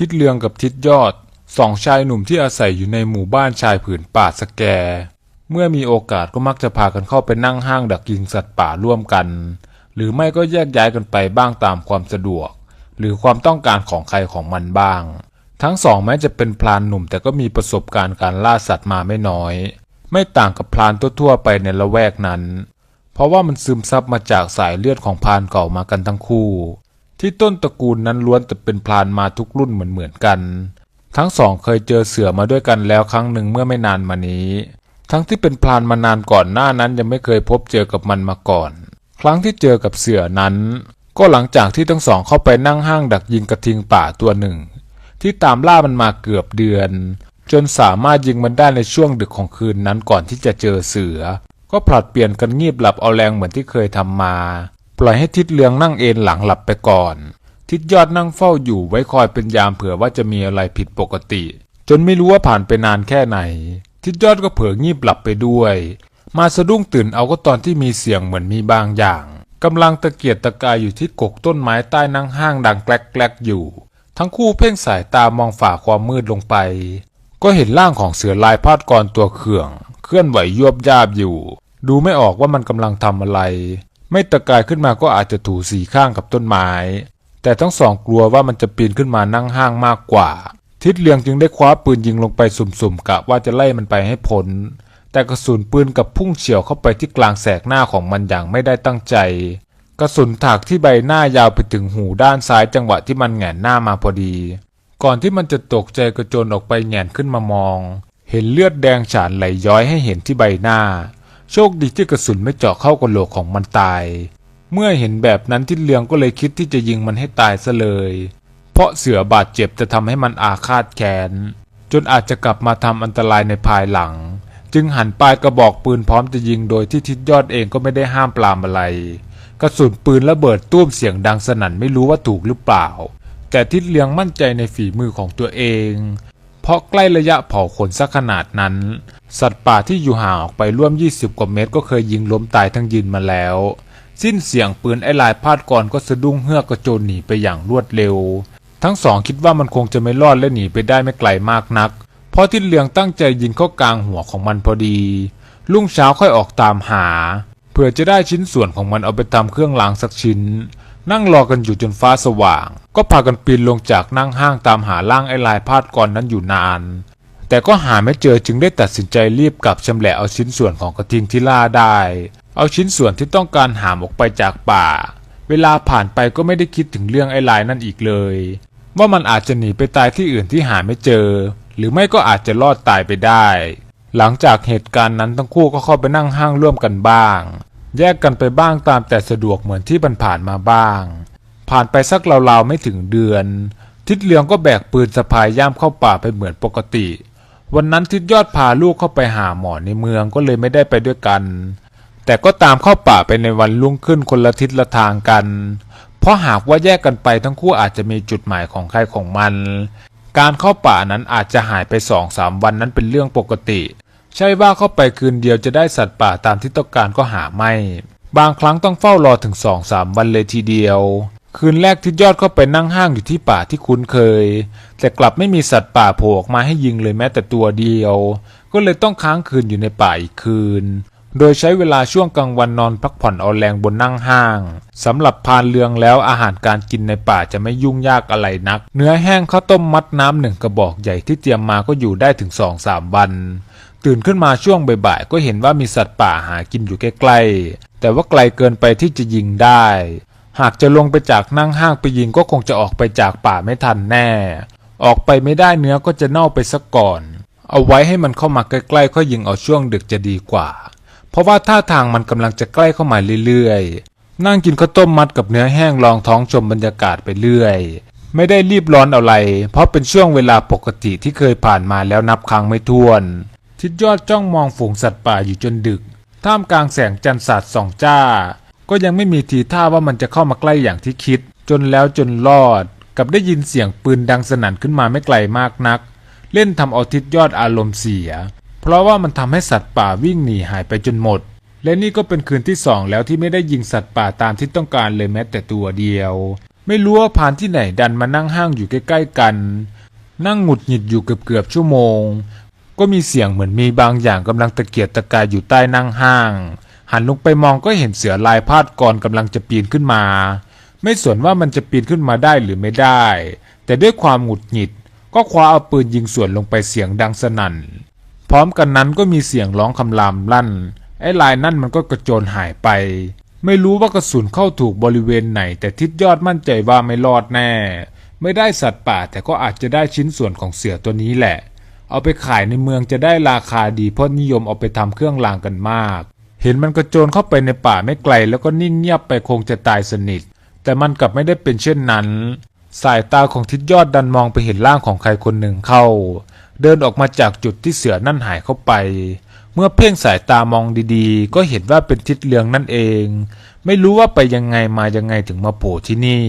ทิดเลืองกับทิดยอดสองชายหนุ่มที่อาศัยอยู่ในหมู่บ้านชายผืนป่าสแก เมื่อมีโอกาสก็มักจะพากันเข้าไปนั่งห้างดักยิงสัตว์ป่าร่วมกัน หรือไม่ก็แยกย้ายกันไปบ้างตามความสะดวก หรือความต้องการของใครของมันบ้าง ทั้งสองแม้จะเป็นพลานหนุ่มแต่ก็มีประสบการณ์การล่าสัตว์มาไม่น้อย ไม่ต่างกับพลานทั่วๆไปในละแวกนั้น เพราะว่ามันซึมซับมาจากสายเลือดของพรานเก่ามากันทั้งคู่ ที่ต้นตระกูลนั้นล้วนแต่เป็นพรานมาทุกรุ่นเหมือนๆกัน ทั้งสองเคยเจอเสือมาด้วยกันแล้วครั้งหนึ่งเมื่อไม่นานมานี้ ทั้งที่เป็นพรานมานานก่อนหน้านั้นยังไม่เคยพบเจอกับมันมาก่อน ครั้งที่เจอกับเสือนั้น ก็หลังจากที่ทั้งสองเข้าไปนั่งห้างดักยิงกระทิงป่าตัวหนึ่ง ที่ตามล่ามันมาเกือบเดือน จนสามารถยิงมันได้ในช่วงดึกของคืนนั้นก่อนที่จะเจอเสือ ก็ผลัดเปลี่ยนกันงีบหลับเอาแรงเหมือนที่เคยทำมา ปล่อยให้ทิดเลืองนั่งเอนหลังหลับไปก่อน ทิดยอดนั่งเฝ้าอยู่ไว้คอยเป็นยามเผื่อว่าจะมีอะไรผิดปกติ จนไม่รู้ว่าผ่านไปนานแค่ไหน ทิดยอดก็เผลองีบหลับไปด้วย มาสะดุ้งตื่นเอาก็ตอนที่มีเสียงเหมือนมีบางอย่างกำลังตะเกียกตะกายอยู่ที่กกต้นไม้ใต้นั่งห้างดังแกลกๆอยู่ ทั้งคู่เพ่งสายตามองฝ่าความมืดลงไป ก็เห็นร่างของเสือลายพาดกรตัวเขื่อง เคลื่อนไหวยวบยาบอยู่ ดูไม่ออกว่ามันกำลังทำอะไร ไม่ตะกายขึ้นมาก็อาจจะถูสีข้างกับต้นไม้ แต่ทั้งสองกลัวว่ามันจะปีนขึ้นมานั่งห้างมากกว่า ทิดเลียงจึงได้คว้าปืนยิงลงไปสุ่มๆกะว่าจะไล่มันไปให้พ้นแต่กระสุนปืนกับพุ่งเฉียวเข้าไปที่กลางแสกหน้าของมันอย่างไม่ได้ตั้งใจ กระสุนถากที่ใบหน้ายาวไปถึงหูด้านซ้ายจังหวะที่มันแหงนหน้ามาพอดี ก่อนที่มันจะตกใจกระโจนออกไปแหงนขึ้นมามอง เห็นเลือดแดงฉานไหลย้อยให้เห็นที่ใบหน้า โชคดีที่กระสุนไม่เจาะเข้ากระโหลกของมันตาย เมื่อเห็นแบบนั้นทิดเลียงก็เลยคิดที่จะยิงมันให้ตายซะเลย เพราะเสือบาดเจ็บจะทำให้มันอาฆาตแค้นจนอาจจะกลับมาทำอันตรายในภายหลัง จึงหันปลายกระบอกปืนพร้อมจะยิงโดยที่ทิดยอดเองก็ไม่ได้ห้ามปรามอะไร กระสุนปืนระเบิดตุ้มเสียงดังสนั่นไม่รู้ว่าถูกหรือเปล่า แต่ทิดเลียงมั่นใจในฝีมือของตัวเอง เพราะใกล้ระยะเผาขนสักขนาดนั้น สัตว์ป่าที่อยู่ห่างออกไปร่วม 20 กว่าเมตร ก็เคยยิงล้มตายทั้งยืนมาแล้ว สิ้นเสียงปืนไอ้ลายพาดก่อนก็สะดุ้งเฮือกกระโจนหนีไปอย่างรวดเร็ว ทั้งสองคิดว่ามันคงจะไม่รอดและหนีไปได้ไม่ไกลมากนัก เพราะทิดเลียงตั้งใจยิงเข้ากลางหัวของมันพอดีรุ่งเช้าค่อยออกตามหาเพื่อจะได้ชิ้นส่วนของมันเอาไปทำเครื่องรางสักชิ้น นั่งรอกันอยู่จนฟ้าสว่าง ก็พากันปีนลงจากนั่งห้างตามหาร่างไอ้ลายพาดก่อนนั้นอยู่นาน แต่ก็หาไม่เจอจึงได้ตัดสินใจรีบกลับชำแหละเอาชิ้นส่วนของกระทิงที่ล่าได้ เอาชิ้นส่วนที่ต้องการหามออกไปจากป่า เวลาผ่านไปก็ไม่ได้คิดถึงเรื่องไอ้ลายนั่นอีกเลย ว่ามันอาจจะหนีไปตายที่อื่นที่หาไม่เจอ หรือไม่ก็อาจจะรอดตายไปได้ หลังจากเหตุการณ์นั้นทั้งคู่ก็เข้าไปนั่งห้างร่วมกันบ้าง แยกกันไปบ้างตามแต่สะดวกเหมือนที่ผ่านมาบ้าง ผ่านไปสักราวๆไม่ถึงเดือน ทิดเลียงก็แบกปืนสะพายย่ามเข้าป่าไปเหมือนปกติ วันนั้นทิดยอดพาลูกเข้าไปหาหมอในเมืองก็เลยไม่ได้ไปด้วยกัน แต่ก็ตามเข้าป่าไปในวันรุ่งขึ้นคนละทิศละทางกัน เพราะหากว่าแยกกันไปทั้งคู่อาจจะมีจุดหมายของใครของมัน การเข้าป่านั้นอาจจะหายไปสองสามวันนั้นเป็นเรื่องปกติ ใช่ว่าเข้าไปคืนเดียวจะได้สัตว์ป่าตามที่ต้องการก็หาไม่ บางครั้งต้องเฝ้ารอถึงสองสามวันเลยทีเดียว คืนแรกที่ยอดเข้าไปนั่งห้างอยู่ที่ป่าที่คุ้นเคย แต่กลับไม่มีสัตว์ป่าโผล่ออกมาให้ยิงเลยแม้แต่ตัวเดียว ก็เลยต้องค้างคืนอยู่ในป่าอีกคืน โดยใช้เวลาช่วงกลางวันนอนพักผ่อนเอาแรงบนนั่งห้างสำหรับพานเรืองแล้วอาหารการกินในป่าจะไม่ยุ่งยากอะไรนัก เนื้อแห้งข้าวต้มมัดน้ำหนึ่งกระบอกใหญ่ที่เตรียมมาก็อยู่ได้ถึงสองสามวัน ตื่นขึ้นมาช่วงบ่ายๆก็เห็นว่ามีสัตว์ป่าหากินอยู่ใกล้ๆ แต่ว่าไกลเกินไปที่จะยิงได้ หากจะลงไปจากนั่งห้างไปยิงก็คงจะออกไปจากป่าไม่ทันแน่ ออกไปไม่ได้เนื้อก็จะเน่าไปซะก่อน เอาไว้ให้มันเข้ามาใกล้ๆค่อยยิงเอาช่วงดึกจะดีกว่า เพราะว่าท่าทางมันกำลังจะใกล้เข้ามาเรื่อยๆ นั่งกินข้าวต้มมัดกับเนื้อแห้งลองท้องชมบรรยากาศไปเรื่อยไม่ได้รีบร้อนอะไร เพราะเป็นช่วงเวลาปกติที่เคยผ่านมาแล้วนับครั้งไม่ถ้วน ทิดยอดจ้องมองฝูงสัตว์ป่าอยู่จนดึก ท่ามกลางแสงจันทร์สาดส่องจ้า ก็ยังไม่มีทีท่าว่ามันจะเข้ามาใกล้อย่างที่คิด จนแล้วจนรอด กับได้ยินเสียงปืนดังสนั่นขึ้นมาไม่ไกลมากนัก เล่นทำเอาทิดยอดอารมณ์เสีย เพราะว่ามันทำให้สัตว์ป่าวิ่งหนีหายไปจนหมด และนี่ก็เป็นคืนที่สองแล้วที่ไม่ได้ยิงสัตว์ป่าตามที่ต้องการเลยแม้แต่ตัวเดียว ไม่รู้ว่าพานที่ไหนดันมานั่งห้างอยู่ใกล้ๆกัน นั่งหงุดหงิดอยู่เกือบๆชั่วโมง ก็มีเสียงเหมือนมีบางอย่างกำลังตะเกียกตะกายอยู่ใต้นั่งห้าง หันลงไปมองก็เห็นเสือลายพาดกรกำลังจะปีนขึ้นมา ไม่สนว่ามันจะปีนขึ้นมาได้หรือไม่ได้ แต่ด้วยความหงุดหงิด ก็คว้าเอาปืนยิงสวนลงไปเสียงดังสนั่น พร้อมกันนั้นก็มีเสียงร้องคำรามลั่น ไอ้ลายนั่นมันก็กระโจนหายไป ไม่รู้ว่ากระสุนเข้าถูกบริเวณไหน แต่ทิศยอดมั่นใจว่าไม่รอดแน่ ไม่ได้สัตว์ป่าแต่ก็อาจจะได้ชิ้นส่วนของเสือตัวนี้แหละ เอาไปขายในเมืองจะได้ราคาดีเพราะนิยมเอาไปทำเครื่องรางกันมาก เห็นมันกระโจนเข้าไปในป่าไม่ไกล แล้วก็นิ่งเงียบไปคงจะตายสนิท แต่มันกลับไม่ได้เป็นเช่นนั้น สายตาของทิศยอดดันมองไปเห็นร่างของใครคนหนึ่งเข้า เดินออกมาจากจุดที่เสือนั่นหายเข้าไป เมื่อเพ่งสายตามองดีๆ ก็เห็นว่าเป็นทิศเลืองนั่นเอง ไม่รู้ว่าไปยังไงมายังไงถึงมาโผล่ที่นี่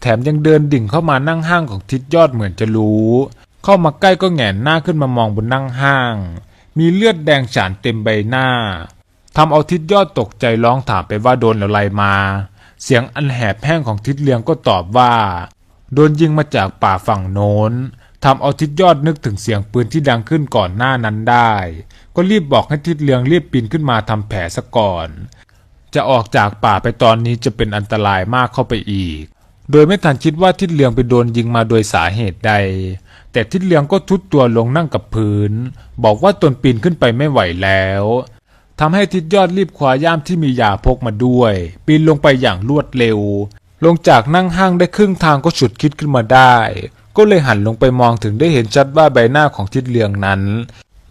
แถมยังเดินดิ่งเข้ามานั่งห้างของทิศยอดเหมือนจะรู้ เข้ามาใกล้ก็แหงนหน้าขึ้นมามองบนนั่งห้าง มีเลือดแดงฉานเต็มใบหน้าทำเอาทิศยอดตกใจร้องถามไปว่าโดนอะไรมา เสียงอันแหบแห้งของทิศเลียงก็ตอบว่า โดนยิงมาจากป่าฝั่งโน้นทำเอาทิศยอดนึกถึงเสียงปืนที่ดังขึ้นก่อนหน้านั้นได้ ก็รีบบอกให้ทิศเลียงรีบปีนขึ้นมาทำแผลซะก่อน จะออกจากป่าไปตอนนี้จะเป็นอันตรายมากเข้าไปอีก โดยไม่ทันคิดว่าทิศเลียงไปโดนยิงมาโดยสาเหตุใด แต่ทิศเลียงก็ทุดตัวลงนั่งกับพื้น บอกว่าตนปีนขึ้นไปไม่ไหวแล้วทำให้ทิศยอดรีบคว้าย่ามที่มียาพกมาด้วย ปีนลงไปอย่างรวดเร็ว ลงจากนั่งห้างได้ครึ่งทางก็ฉุดคิดขึ้นมาได้ ก็เลยหันลงไปมองถึงได้เห็นชัดว่าใบหน้าของทิศเลียงนั้น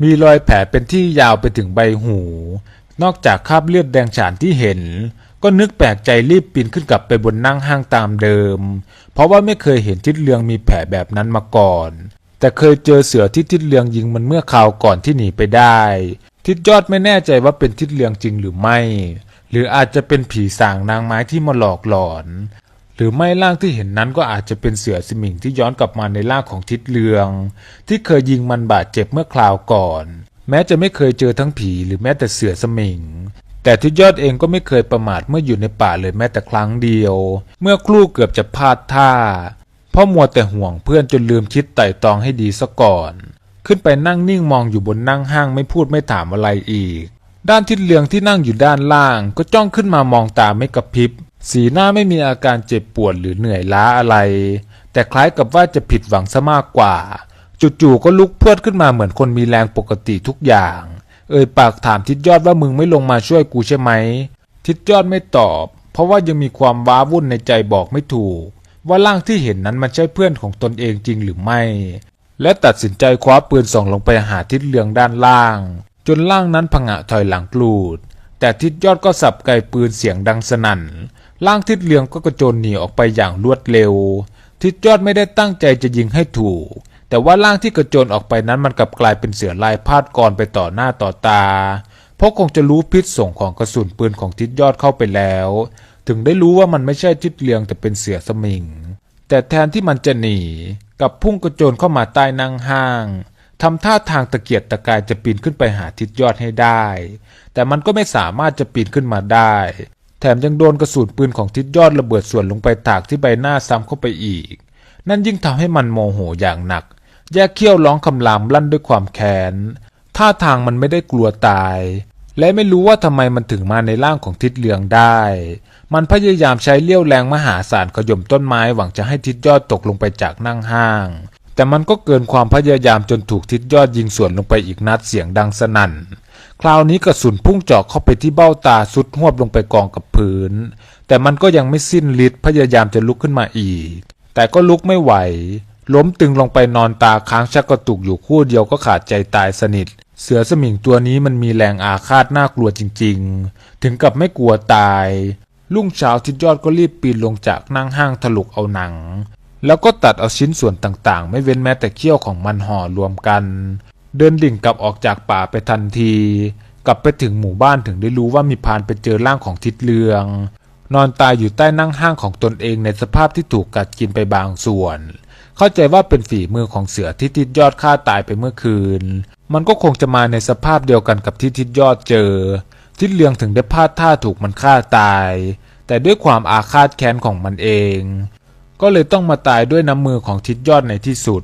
มีรอยแผลเป็นที่ยาวไปถึงใบหู นอกจากคราบเลือดแดงฉานที่เห็น ก็นึกแปลกใจรีบปีนขึ้นกลับไปบนนั่งห้างตามเดิม เพราะว่าไม่เคยเห็นทิศเลืองมีแผลแบบนั้นมาก่อน แต่เคยเจอเสือที่ทิศเลืองยิงมันเมื่อคราวก่อนที่หนีไปได้ ทิศยอดไม่แน่ใจว่าเป็นทิศเลืองจริงหรือไม่ หรืออาจจะเป็นผีสางนางไม้ที่มาหลอกหลอน หรือไม่ร่างที่เห็นนั้นก็อาจจะเป็นเสือสมิงที่ย้อนกลับมาในร่างของทิศเลือง ที่เคยยิงมันบาดเจ็บเมื่อคราวก่อน แม้จะไม่เคยเจอทั้งผีหรือแม้แต่เสือสมิง แต่ทิศยอดเองก็ไม่เคยประมาทเมื่ออยู่ในป่าเลยแม้แต่ครั้งเดียว เมื่อครู่เกือบจะพลาดท่า เพราะมัวแต่ห่วงเพื่อนจนลืมคิดไต่ตองให้ดีซะก่อน ขึ้นไปนั่งนิ่งมองอยู่บนนั่งห้างไม่พูดไม่ถามอะไรอีก ด้านทิศเลืองที่นั่งอยู่ด้านล่าง ก็จ้องขึ้นมามองตาไม่กระพริบ สีหน้าไม่มีอาการเจ็บปวดหรือเหนื่อยล้าอะไร แต่คล้ายกับว่าจะผิดหวังซะมากกว่า จู่ๆก็ลุกพรวดขึ้นมาเหมือนคนมีแรงปกติทุกอย่าง เอ่ยปากถามทิศยอดว่ามึงไม่ลงมาช่วยกูใช่ไหม ทิศยอดไม่ตอบ เพราะว่ายังมีความว้าวุ่นในใจบอกไม่ถูก ว่าร่างที่เห็นนั้นมันใช่เพื่อนของตนเองจริงหรือไม่ และตัดสินใจคว้าปืนส่องลงไปหาทิศเหลืองด้านล่าง จนร่างนั้นผงะถอยหลังกลูด แต่ทิศยอดก็สับไกปืนเสียงดังสนั่นร่างทิศเหลืองก็กระโจนหนีออกไปอย่างรวดเร็ว ทิศยอดไม่ได้ตั้งใจจะยิงให้ถูก แต่ว่าร่างที่กระโจนออกไปนั้นมันกลับกลายเป็นเสือลายพาดกรไปต่อหน้าต่อตา เพราะคงจะรู้พิษส่งของกระสุนปืนของทิศยอดเข้าไปแล้ว ถึงได้รู้ว่ามันไม่ใช่ทิศเลืองแต่เป็นเสือสมิง แต่แทนที่มันจะหนีกับพุ่งกระโจนเข้ามาใต้นั่งห้างทำท่าทางตะเกียกตะกายจะปีนขึ้นไปหาทิศยอดให้ได้ แต่มันก็ไม่สามารถจะปีนขึ้นมาได้ แถมยังโดนกระสุนปืนของทิศยอดระเบิดส่วนลงไปถากที่ใบหน้าซ้ำเข้าไปอีก นั่นยิ่งทำให้มันโมโหอย่างหนัก แยกเขี้ยวร้องคำรามลั่นด้วยความแค้นท่าทางมันไม่ได้กลัวตาย และไม่รู้ว่าทำไมมันถึงมาในร่างของทิศเหลืองได้ มันพยายามใช้เลี้ยวแรงมหาศาลขย่มต้นไม้หวังจะให้ทิศยอดตกลงไปจากนั่งห้าง แต่มันก็เกินความพยายามจนถูกทิศยอดยิงสวนลงไปอีกนัดเสียงดังสนั่น คราวนี้กระสุนพุ่งเจาะเข้าไปที่เบ้าตาสุดหวบลงไปกองกับพื้น แต่มันก็ยังไม่สิ้นฤทธิ์พยายามจะลุกขึ้นมาอีก แต่ก็ลุกไม่ไหว ล้มตึงลงไปนอนตาค้างชักกระตุกอยู่คู่เดียวก็ขาดใจตายสนิท เสือสมิงตัวนี้มันมีแรงอาฆาตน่ากลัวจริงๆ ถึงกับไม่กลัวตายรุ่งเช้าทิดยอดก็รีบปีนลงจากนั่งห้างถลุกเอาหนัง แล้วก็ตัดเอาชิ้นส่วนต่างๆ ไม่เว้นแม้แต่เขี้ยวของมันห่อรวมกัน เดินดิ่งกลับออกจากป่าไปทันที กลับไปถึงหมู่บ้านถึงได้รู้ว่ามีพานไปเจอร่างของทิดเลืองนอนตายอยู่ใต้นั่งห้างของตนเองในสภาพที่ถูกกัดกินไปบางส่วน เข้าใจว่าเป็นฝีมือของเสือที่ทิดยอดฆ่าตายไปเมื่อคืน มันก็คงจะมาในสภาพเดียวกันกับที่ทิดยอดเจอ ทิดเลืองถึงได้พลาดท่าถูกมันฆ่าตาย แต่ด้วยความอาฆาตแค้นของมันเอง ก็เลยต้องมาตายด้วยน้ำมือของทิดยอดในที่สุด